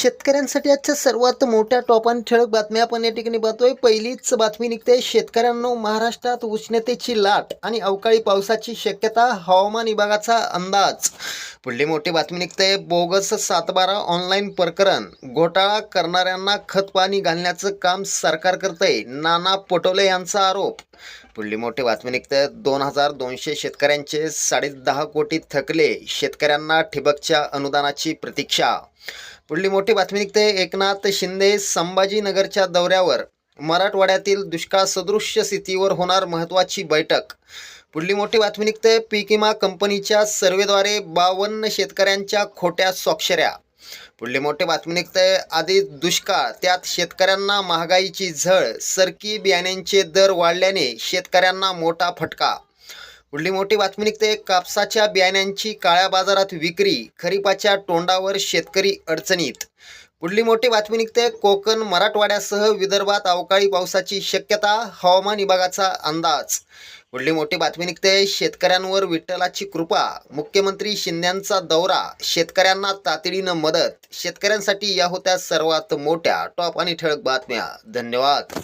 शेतकऱ्यांसाठी आजच्या सर्वात मोठ्या टॉप आणि ठळक बातम्या आपण या ठिकाणी पाहतोय. पहिलीच बातमी निघते. शेतकऱ्यांनो महाराष्ट्रात उष्णतेची लाट आणि अवकाळी पावसाची शक्यता हवामान विभागाचा अंदाज. पुढली मोठी बातमी निघते. बोगस सातबारा ऑनलाईन प्रकरण. घोटाळा करणाऱ्यांना खतपाणी घालण्याचं काम सरकार करतंय. नाना पटोले यांचा आरोप. पुढली मोठी बातमी निघते. दोन हजार दोनशे शेतकऱ्यांचे साडेदहा कोटी थकले शेतकऱ्यांना ठिबकच्या अनुदानाची प्रतीक्षा. पुढली मोठी बातमी निघते. एकनाथ शिंदे संभाजीनगरच्या दौऱ्यावर. मराठवाड्यातील दुष्काळ सदृश्य स्थितीवर होणार महत्त्वाची बैठक. पुढली मोठी बातमी निघते. पीक विमा कंपनीच्या सर्वेद्वारे बावन्न शेतकऱ्यांच्या खोट्या स्वाक्षऱ्या. पुढली मोठी बातमी निघते. आधी दुष्काळ. त्यात शेतकऱ्यांना महागाईची झळ सरकी बियाण्यांचे दर वाढल्याने शेतकऱ्यांना मोठा फटका. पुढली मोठी बातमी निघते. कापसाच्या बियाण्यांची काळ्या बाजारात विक्री खरीपाच्या तोंडावर शेतकरी अडचणीत. पुढली मोठी बातमी निघते. कोकण मराठवाड्यासह विदर्भात अवकाळी पावसाची शक्यता हवामान विभागाचा अंदाज. पुढली मोठी बातमी निघते. शेतकऱ्यांवर विठ्ठलाची कृपा मुख्यमंत्री शिंद्यांचा दौरा शेतकऱ्यांना तातडीनं मदत. शेतकऱ्यांसाठी या होत्या सर्वात मोठ्या टॉप आणि ठळक बातम्या. धन्यवाद.